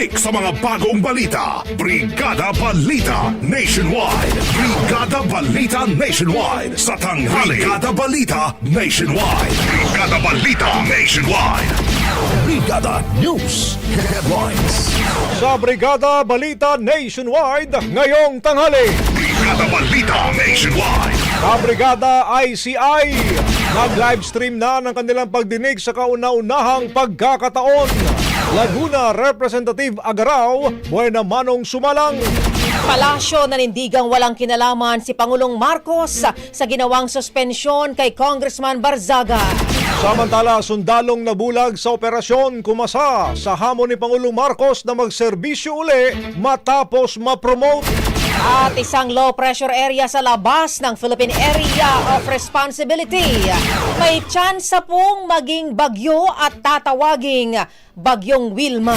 Siksik sa mga bagong balita. Brigada Balita Nationwide. Brigada Balita Nationwide. Sa tanghali. Brigada Balita Nationwide. Brigada Balita Nationwide. Brigada News Headlines. Sa Brigada Balita Nationwide, ngayong tanghali, Brigada Balita Nationwide. Kabrigada ICI, nag-livestream na ng kanilang pagdinig sa kauna-unahang pagkakataon. Laguna Representative Agaraw, Buena Manong Sumalang, Palasyo nanindigang walang kinalaman si Pangulong Marcos sa, sa ginawang suspensyon kay Congressman Barzaga. Samantala, sundalong nabulag sa operasyon kumasa sa hamon ni Pangulong Marcos na magserbisyo uli matapos ma-promote. At isang low pressure area sa labas ng Philippine Area of Responsibility. May tsansa pong maging bagyo at tatawaging Bagyong Wilma.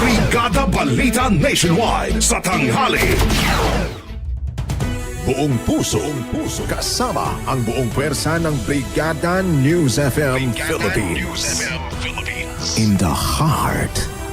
Brigada Balita Nationwide. Sa tanghali. Buong puso, buong puso, kasama ang buong pwersa ng Brigada News FM Philippines. In the heart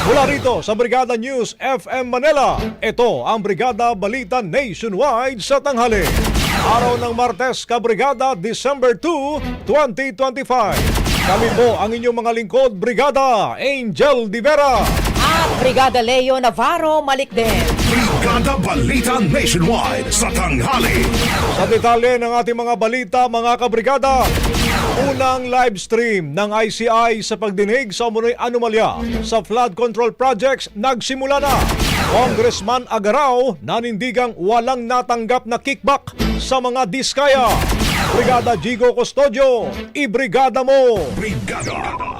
Mula rito sa Brigada News FM Manila, ito ang Brigada Balita Nationwide sa tanghali. Araw ng Martes, Kabrigada, December 2, 2025. Kami po ang inyong mga lingkod, Brigada Angel Divera. At Brigada Leo Navarro Malikden. Brigada Balita Nationwide. Sa tanghali. Sa detalye ng ating mga balita, mga kabrigada, unang live stream ng ICI sa pagdinig sa umunoy anomalya sa flood control projects nagsimula na. Congressman Agaraw nanindigang walang natanggap na kickback sa mga diskaya. Brigada Jigo Custodio, ibrigada mo! Brigada.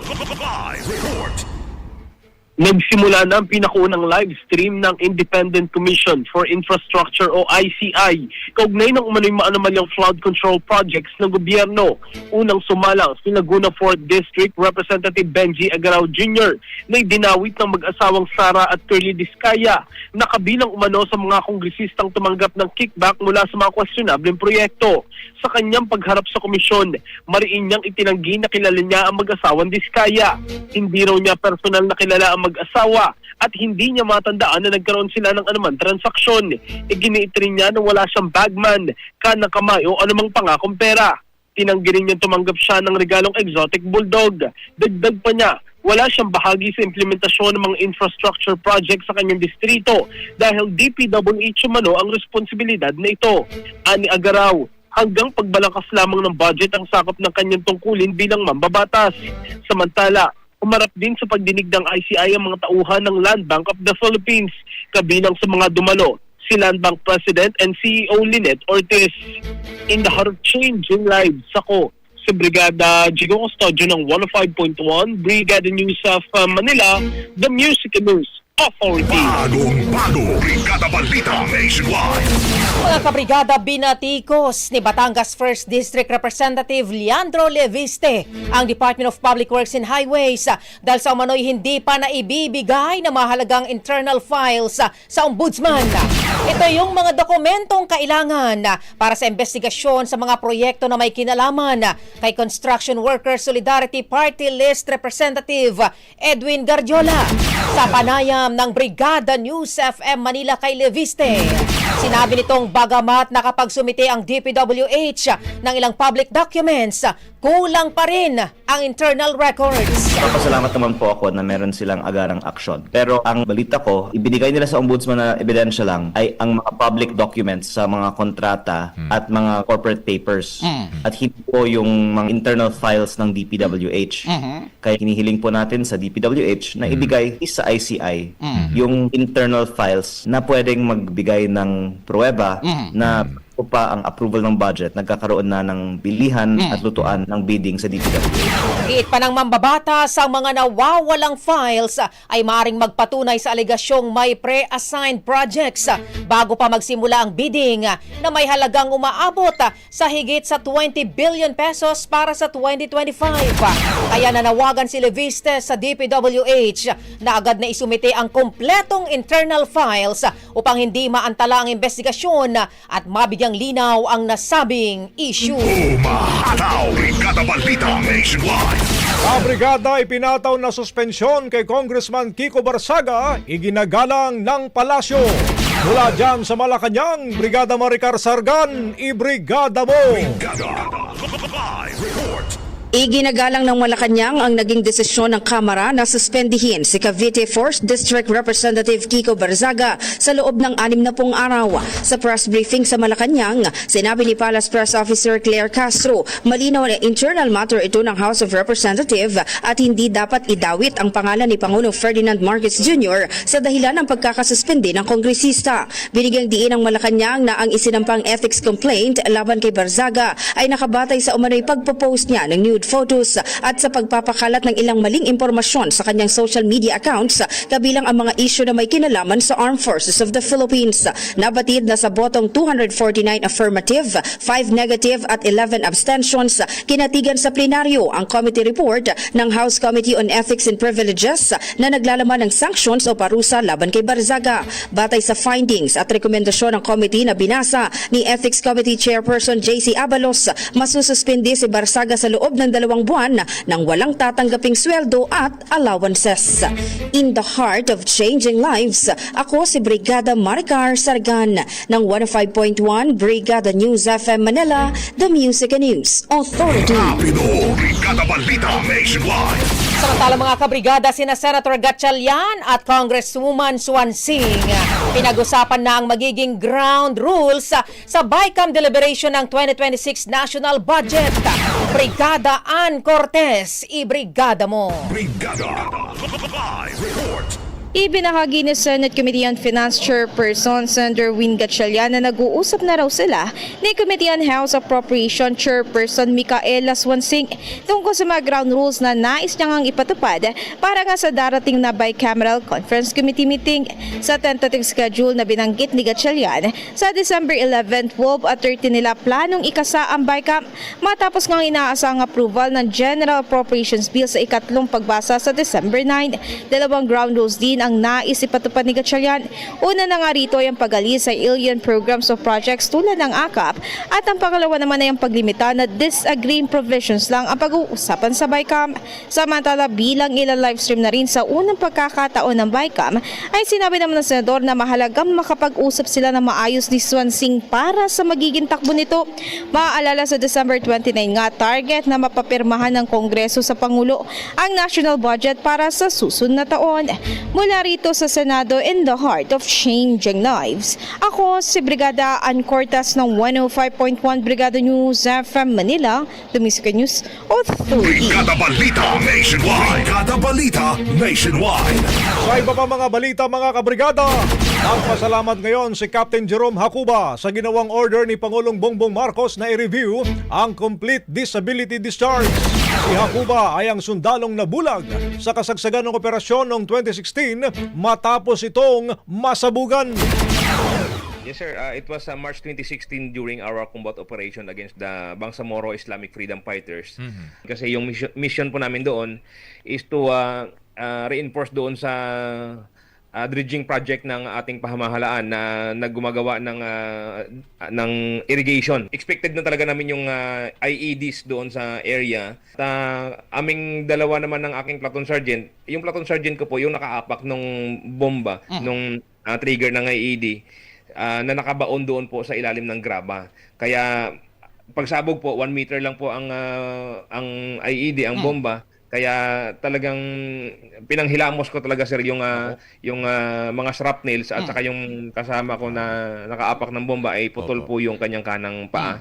Nagsimula na ang pinakaunang live stream ng Independent Commission for Infrastructure o ICI kaugnay ng umano'y maanamalyang flood control projects ng gobyerno. Unang sumalang si Laguna 4th District Representative Benji Agaraw Jr. na dinawit ng mag-asawang Sara at Curly Discaya na kabilang umano sa mga kongresistang tumanggap ng kickback mula sa mga kwestiyonableng proyekto. Sa kanyang pagharap sa komisyon, mariin niyang itinanggi na kilala niya ang mag-asawang Discaya. Hindi raw niya personal na kilala ang mag-asawa at hindi niya matandaan na nagkaroon sila ng anumang transaksyon. Iginiit rin niya na wala siyang bagman, kanang kamay o anumang pangakong pera. Tinanggi rin niya tumanggap siya ng regalong exotic bulldog. Dagdag pa niya, wala siyang bahagi sa implementasyon ng mga infrastructure project sa kanyang distrito dahil DPWH umano ang responsibilidad na ito. Ani Agaraw, hanggang pagbalangkas lamang ng budget ang sakop ng kanyang tungkulin bilang mambabatas. Samantala, umarap din sa pagdinig ng ICI ang mga tauhan ng Land Bank of the Philippines, kabilang sa mga dumalo si Land Bank President and CEO Lynette Ortiz. In the heart of changing lives, ako si Brigada Jigo Custodio ng 105.1 Brigada News of uh, Manila, the Music News Authority. Bagong bago, Brigada Balita Nationwide. Mga kabrigada binatikos ni Batangas 1st District Representative Leandro Leviste ang Department of Public Works and Highways ah, dahil sa umano'y hindi pa na ibibigay na mahalagang internal files sa ombudsman. Ito yung mga dokumentong kailangan para sa investigasyon sa mga proyekto na may kinalaman kay Construction Workers Solidarity Party List Representative Edwin Gardiola. Sa panayam ng Brigada News FM Manila kay Leviste, sinabi nitong bagamat nakapagsumite ang DPWH ng ilang public documents, kulang pa rin ang internal records. Pasalamat naman po ako na meron silang agarang aksyon. Pero ang balita ko, ibinigay nila sa ombudsman na ebidensya lang ay ang mga public documents sa mga kontrata at mga corporate papers. At hindi po yung mga internal files ng DPWH. Kaya hinihiling po natin sa DPWH na ibigay sa ICI yung internal files na pwedeng magbigay ng pruweba na po pa ang approval ng budget, nagkakaroon na ng bilihan at lutuan ng bidding sa DPWH. Giit pa ng mambabata sa mga nawawalang files ay maring magpatunay sa alegasyong may pre-assigned projects bago pa magsimula ang bidding na may halagang umaabot sa higit sa 20 billion pesos para sa 2025. Kaya nanawagan si Leviste sa DPWH na agad na isumite ang kompletong internal files upang hindi maantala ang investigasyon at mabigyang linaw ang nasabing issue. Umahataw, Brigada Balita Nationwide. Sa brigada ipinataw na suspensyon kay Congressman Kiko Barsaga, iginagalang ng palasyo. Mula dyan sa Malacanang, Brigada Maricar Sargan, ibrigada mo! Brigada. Live. Iginagalang ng Malacanang ang naging desisyon ng Kamara na suspendihin si Cavite 4th District Representative Kiko Barzaga sa loob ng anim na pong araw. Sa press briefing sa Malacanang, sinabi ni Palace Press Officer Claire Castro, malinaw na internal matter ito ng House of Representative at hindi dapat idawit ang pangalan ni Pangulong Ferdinand Marcos Jr. sa dahilan ng pagkakasuspende ng kongresista. Binigyang diin ng Malacanang na ang isinampang ethics complaint laban kay Barzaga ay nakabatay sa umano'y pagpo-post niya ng nude photos at sa pagpapakalat ng ilang maling impormasyon sa kanyang social media accounts kabilang ang mga issue na may kinalaman sa Armed Forces of the Philippines. Nabatid na sa botong 249 affirmative, 5 negative at 11 abstentions, kinatigan sa plenaryo ang committee report ng House Committee on Ethics and Privileges na naglalaman ng sanctions o parusa laban kay Barzaga. Batay sa findings at rekomendasyon ng committee na binasa ni Ethics Committee Chairperson JC Abalos, masususpindi si Barzaga sa loob ng dalawang buwan nang walang tatanggaping sweldo at allowances. In the heart of changing lives, ako si Brigada Maricar Sargan ng 105.1 Brigada News FM Manila, The Music and News Authority. Rapido, Brigada Balita Nationwide. Samantala mga kabrigada, sina Senator Gatchalian at Congresswoman Swan Singh pinag-usapan na ang magiging ground rules sa, sa BICAM deliberation ng 2026 National Budget. Brigada Ann Cortez, i-brigada mo. Brigada. Live report. Ibinahagi ni Senate Committee on Finance Chairperson Senator Win Gatchalian na nag-uusap na raw sila ni Committee on House Appropriation Chairperson Micaela Swansing tungkol sa mga ground rules na nais niya ngang ipatupad para nga sa darating na bicameral conference committee meeting sa tentative schedule na binanggit ni Gatchalian sa December 11, 12 at 13 nila planong ikasa ang BICAM matapos ngang inaasang approval ng General Appropriations Bill sa ikatlong pagbasa sa December 9. Dalawang ground rules din ang nais ipatupad ni Gatchalian. Una na nga rito ay ang pag-alis sa alien programs o projects tulad ng AKAP at ang pangalawa naman ay ang paglimita na disagreeing provisions lang ang pag-uusapan sa BICAM. Samantala bilang ilang livestream na rin sa unang pagkakataon ng BICAM ay sinabi naman ng senador na mahalagang makapag-usap sila ng maayos ni Swansing para sa magiging takbo nito. Maaalala sa December 29 nga target na mapapirmahan ng Kongreso sa Pangulo ang national budget para sa susunod na taon. Mula rito sa Senado in the heart of changing lives. Ako si Brigada Ann Cortas ng 105.1 Brigada News FM Manila, The Music News Authority. Brigada Balita Nationwide. Brigada Balita Nationwide. Sa iba pa mga balita mga kabrigada, nagpasalamat ngayon si Captain Jerome Hakuba sa ginawang order ni Pangulong Bongbong Marcos na i-review ang complete disability discharge. Si Hakuba ay ang sundalong nabulag sa kasagsagan ng operasyon noong 2016 matapos itong masabugan. Yes sir, Uh, it was uh, March 2016 during our combat operation against the Bangsamoro Islamic Freedom Fighters. Kasi yung mission, mission po namin doon is to uh, uh, reinforce doon sa uh, dredging project ng ating pamahalaan na naggumagawa ng uh, ng irrigation. Expected na talaga namin yung uh, IEDs doon sa area. At uh, aming dalawa naman ng aking platoon sergeant, yung platoon sergeant ko po yung nakaapak nung bomba, nung uh, trigger ng IED ah, na nakabaon doon po sa ilalim ng graba. Kaya pagsabog po, 1 meter lang po ang ah, ang IED, ang bomba. Kaya talagang pinanghilamos ko talaga sir yung ah, yung ah, mga shrapnels at saka yung kasama ko na nakaapak ng bomba ay putol po yung kanyang kanang paa.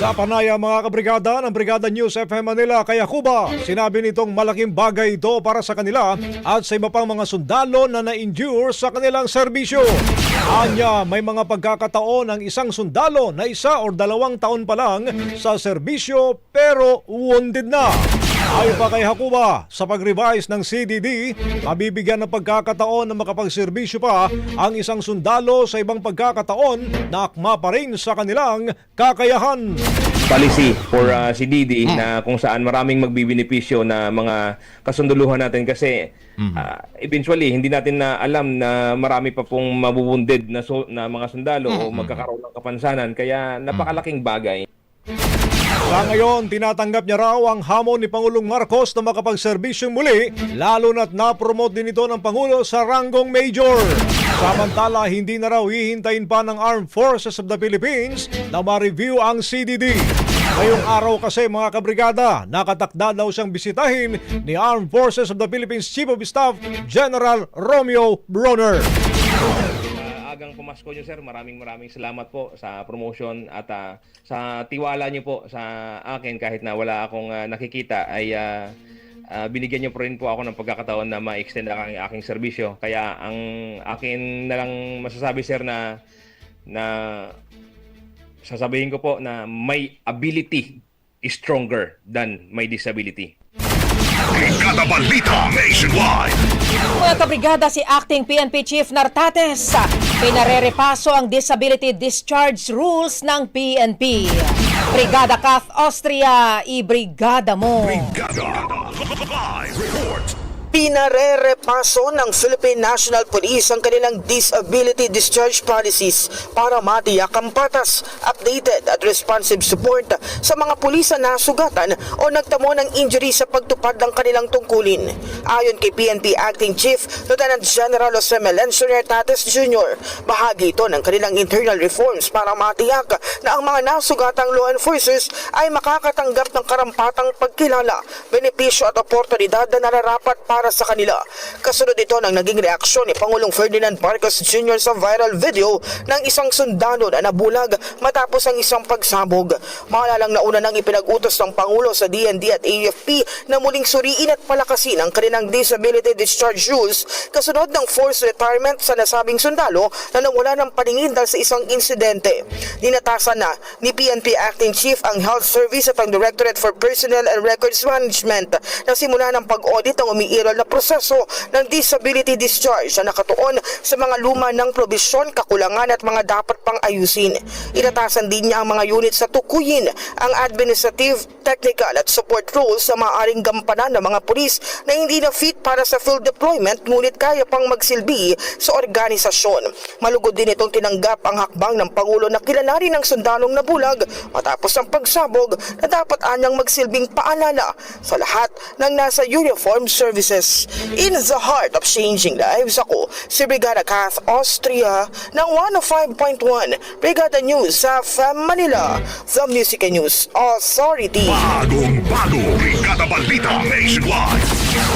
Sa panaya mga kabrigada ng Brigada News FM Manila kay Hakuba, sinabi nitong malaking bagay ito para sa kanila at sa iba pang mga sundalo na na-endure sa kanilang serbisyo. Anya, may mga pagkakataon ang isang sundalo na isa o dalawang taon pa lang sa serbisyo pero wounded na. Ayon pa kay Hakuba, sa pag-revise ng CDD, mabibigyan ng pagkakataon na makapagserbisyo pa ang isang sundalo sa ibang pagkakataon na akma pa rin sa kanilang kakayahan. policy for uh, si Didi na kung saan maraming magbibinipisyo na mga kasunduluhan natin kasi uh, eventually hindi natin na alam na marami pa pong mabubunded na, so, na mga sundalo o magkakaroon ng kapansanan. Kaya napakalaking bagay. Sa ngayon, tinatanggap niya raw ang hamon ni Pangulong Marcos na makapagserbisyong muli, lalo na't na-promote din ito ng Pangulo sa ranggong Major. Samantala, hindi na raw hihintayin pa ng Armed Forces of the Philippines na ma-review ang CDD. Ngayong araw kasi mga kabrigada, nakatakda daw siyang bisitahin ni Armed Forces of the Philippines Chief of Staff General Romeo Bronner. Uh, agang pumasko nyo sir, maraming maraming salamat po sa promotion at uh, sa tiwala nyo po sa akin kahit na wala akong uh, nakikita ay uh, uh, binigyan nyo po rin po ako ng pagkakataon na ma-extend ang aking, serbisyo. Kaya ang akin na lang masasabi sir na na sasabihin ko po na my ability is stronger than my disability. Brigada Balita Nationwide. Mga kabrigada si Acting PNP Chief Nartates, pinarerepaso ang disability discharge rules ng PNP. Brigada Kath Austria, i-brigada mo. Brigada Live Report. Pinarerepaso ng Philippine National Police ang kanilang disability discharge policies para matiyak ang patas, updated at responsive support sa mga pulis na nasugatan o nagtamo ng injury sa pagtupad ng kanilang tungkulin. Ayon kay PNP Acting Chief Lieutenant General Jose Melencio Tates Jr., bahagi ito ng kanilang internal reforms para matiyak na ang mga nasugatang law enforcers ay makakatanggap ng karampatang pagkilala, benepisyo at oportunidad na nararapat para para sa kanila. Kasunod ito ng naging reaksyon ni Pangulong Ferdinand Marcos Jr. sa viral video ng isang sundalo na nabulag matapos ang isang pagsabog. Maalalang nauna nang ipinag-utos ng Pangulo sa DND at AFP na muling suriin at palakasin ang kanilang disability discharge rules kasunod ng forced retirement sa nasabing sundalo na nawala ng paningin dahil sa isang insidente. Dinatasan na ni PNP Acting Chief ang Health Service at ang Directorate for Personnel and Records Management na simula ng pag-audit ng umiiral na proseso ng disability discharge na nakatuon sa mga luma ng probisyon, kakulangan at mga dapat pang ayusin. Inatasan din niya ang mga unit sa tukuyin ang administrative, technical at support rules sa maaaring gampanan ng mga pulis na hindi na fit para sa field deployment ngunit kaya pang magsilbi sa organisasyon. Malugod din itong tinanggap ang hakbang ng Pangulo na kilala rin ng sundalong nabulag matapos ang pagsabog na dapat anyang magsilbing paalala sa lahat ng nasa uniform services. In the heart of changing lives, ako si Brigada Kath Austria ng 105.1 Brigada News sa FM Manila, The Music and News Authority. Bagong bago, Brigada Balita Nationwide.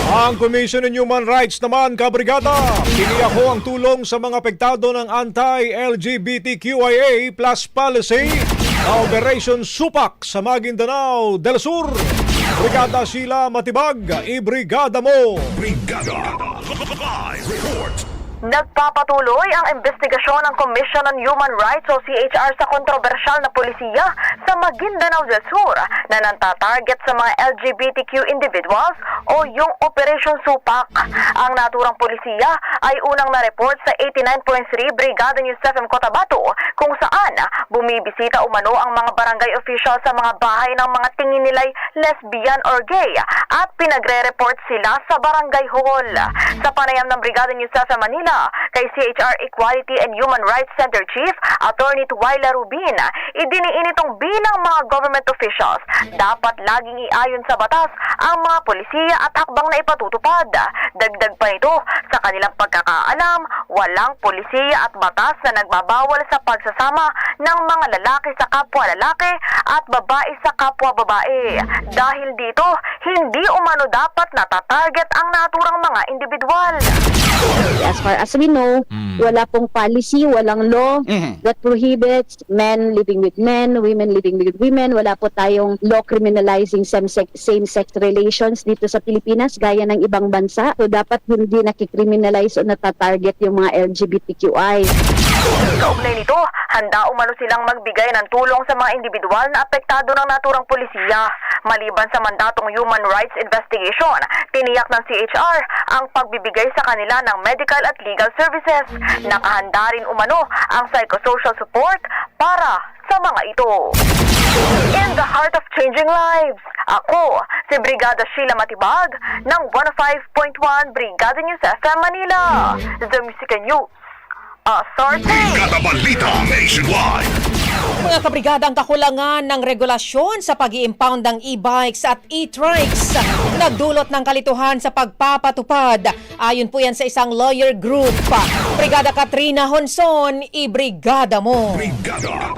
Ang Commission on Human Rights naman, kabrigada, piniyako ang tulong sa mga apektado ng anti-LGBTQIA plus policy na Operation Supak sa Maguindanao del Sur. Brigada Sheila Matibag, ibrigada mo! Brigada Live. Nagpapatuloy ang investigasyon ng Commission on Human Rights o CHR sa kontrobersyal na polisiya sa Maguindanao del Sur na nanta-target sa mga LGBTQ individuals o yung Operation Supak. Ang naturang polisiya ay unang na-report sa 89.3 Brigada News FM Cotabato kung saan bumibisita umano ang mga barangay official sa mga bahay ng mga tingin nila'y lesbian or gay at pinagre-report sila sa barangay hall. Sa panayam ng Brigada News FM Manila, kay CHR Equality and Human Rights Center Chief, Attorney Tuwaila Rubin, idiniin itong bilang mga government officials, dapat laging iayon sa batas ang mga polisiya at hakbang na ipatutupad. Dagdag pa nito, sa kanilang pagkakaalam, walang polisiya at batas na nagbabawal sa pagsasama ng mga lalaki sa kapwa lalaki at babae sa kapwa babae. Dahil dito, hindi umano dapat natatarget ang naturang mga individual. As far as we know, wala pong policy, walang law that prohibits men living with men, women living with women. Wala po tayong law criminalizing same-sex, same-sex relations dito sa Pilipinas gaya ng ibang bansa. So dapat hindi nakikriminalize o natatarget yung mga LGBTQI. Kaugnay nito, handa umano silang magbigay ng tulong sa mga individual na apektado ng naturang polisiya. Maliban sa mandatong human rights investigation, tiniyak ng CHR ang pagbibigay sa kanila ng medical at legal services. Nakahanda rin umano ang psychosocial support para sa mga ito. In the heart of changing lives, ako si Brigada Sheila Matibag ng 105.1 Brigada News FM Manila. The Music News Authority. Brigada Balita Nationwide. Mga kabrigada, ang kakulangan ng regulasyon sa pag impound ng e-bikes at e-trikes nagdulot ng kalituhan sa pagpapatupad. Ayon po yan sa isang lawyer group. Brigada Katrina Honson, i-brigada mo. Brigada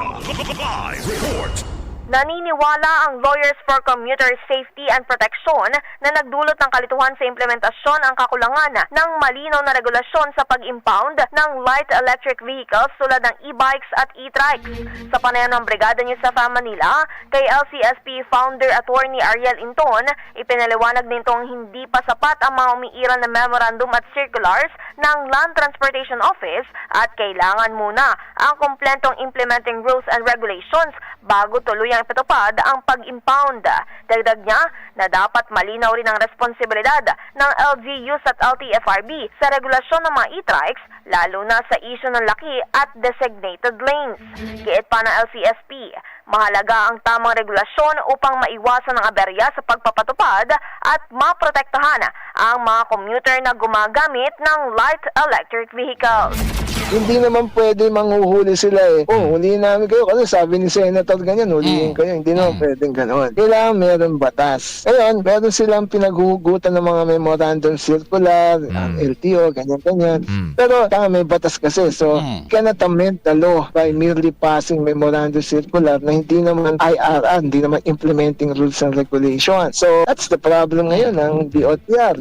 Live Report. Naniniwala ang Lawyers for Commuter Safety and Protection na nagdulot ng kalituhan sa implementasyon ang kakulangan ng malinaw na regulasyon sa pag-impound ng light electric vehicles tulad ng e-bikes at e-trikes. Sa panayam ng Brigada News sa Manila, kay LCSP founder attorney Ariel Inton, ipinaliwanag nitong hindi pa sapat ang mga umiiral na memorandum at circulars ng Land Transportation Office at kailangan muna ang kumpletong implementing rules and regulations bago tuluyang ipatupad ang pag-impound. Dagdag niya na dapat malinaw rin ang responsibilidad ng LGUs at LTFRB sa regulasyon ng mga e-trikes lalo na sa isyu ng laki at designated lanes. Kiit pa ng LCSP, mahalaga ang tamang regulasyon upang maiwasan ang aberya sa pagpapatupad at maprotektahan ang mga commuter na gumagamit ng light electric vehicles. Hindi naman pwede manghuhuli sila eh. Oh, huliin namin kayo kasi sabi ni Senator ganyan, huliin kayo. Hindi naman pwedeng ganoon. Kailangan meron batas. Ngayon, meron silang pinaghuhugutan ng mga memorandum circular, ang LTO, ganyan-ganyan. Pero tama may batas kasi. So, cannot amend the law by merely passing memorandum circular na hindi naman IRR, hindi naman implementing rules and regulations. So, that's the problem ngayon ng DOTR.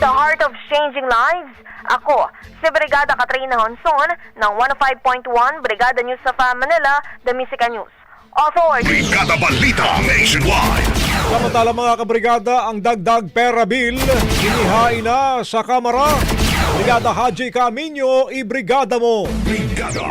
The heart of changing lives. Ako, si Brigada Katrina Honson ng 105.1 Brigada News sa Manila, The Musica News. Authority. Brigada Balita Nationwide. Samantala mga kabrigada, ang dagdag pera bill, inihain na sa Kamara. Brigada Haji Camino, ibrigada mo. Brigada.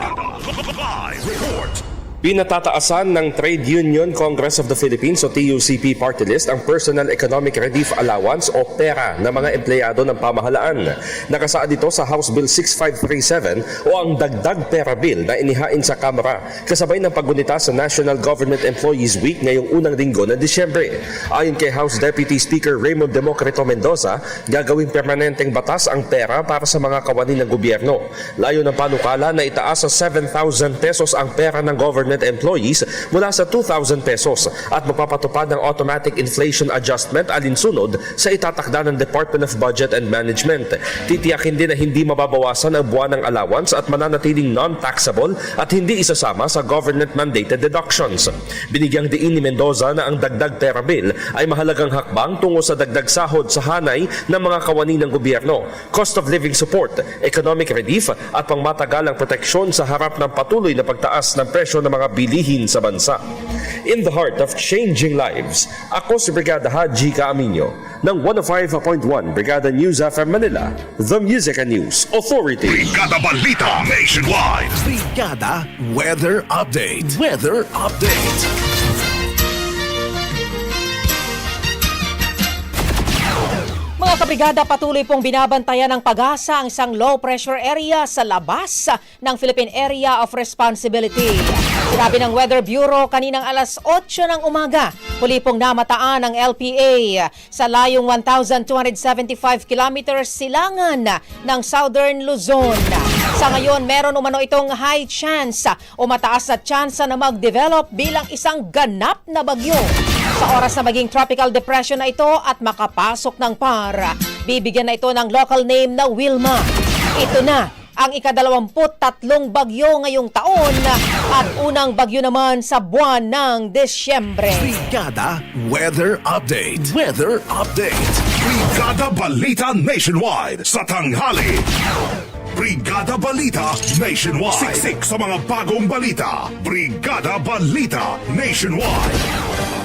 Live report. Pinatataasan ng Trade Union Congress of the Philippines o TUCP Party List ang Personal Economic Relief Allowance o PERA ng mga empleyado ng pamahalaan. Nakasaad ito sa House Bill 6537 o ang Dagdag PERA Bill na inihain sa Kamara kasabay ng paggunita sa National Government Employees Week ngayong unang linggo ng Disyembre. Ayon kay House Deputy Speaker Raymond Democrito Mendoza, gagawing permanenteng batas ang pera para sa mga kawani ng gobyerno. Layo ng panukala na itaas sa 7,000 pesos ang pera ng government employees mula sa 2,000 pesos at magpapatupad ng automatic inflation adjustment alinsunod sa itatakda ng Department of Budget and Management. Titiyakin din na hindi mababawasan ang buwan ng allowance at mananatiling non-taxable at hindi isasama sa government-mandated deductions. Binigyang diin ni Mendoza na ang dagdag pera bill ay mahalagang hakbang tungo sa dagdag sahod sa hanay ng mga kawani ng gobyerno, cost of living support, economic relief at pangmatagalang proteksyon sa harap ng patuloy na pagtaas ng presyo ng mga bilihin sa bansa. In the heart of changing lives, ako si Brigada Haji Caaminyo ng 105.1 Brigada News FM Manila, The Music and News Authority. Brigada Balita Nationwide. Brigada Weather Update. Weather Update. Mga kabrigada, patuloy pong binabantayan ng pag-asa ang isang low pressure area sa labas ng Philippine Area of Responsibility. Sinabi ng Weather Bureau kaninang alas 8 ng umaga, huli pong namataan ng LPA sa layong 1,275 kilometers silangan ng Southern Luzon. Sa ngayon, meron umano itong high chance o mataas na chance na mag-develop bilang isang ganap na bagyo. Sa oras na maging tropical depression na ito at makapasok ng par, bibigyan na ito ng local name na Wilma. Ito na ang ikadalawamput tatlong bagyo ngayong taon at unang bagyo naman sa buwan ng Desyembre. Brigada Weather Update. Weather Update. Brigada Balita Nationwide sa tanghali. Brigada Balita Nationwide. Siksik sa mga bagong balita. Brigada Balita Nationwide.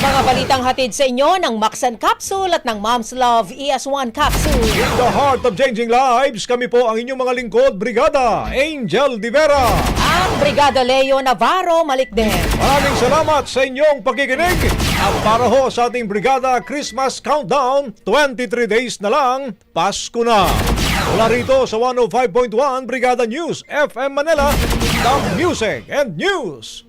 Mga balitang hatid sa inyo ng Maxan Capsule at ng Mom's Love ES1 Capsule. In the heart of changing lives, kami po ang inyong mga lingkod, Brigada Angel Divera. At Brigada Leo Navarro Malikden. Maraming salamat sa inyong pakikinig. At para ho sa ating Brigada Christmas Countdown, 23 days na lang, Pasko na. Mula rito sa 105.1 Brigada News FM Manila, the Music and News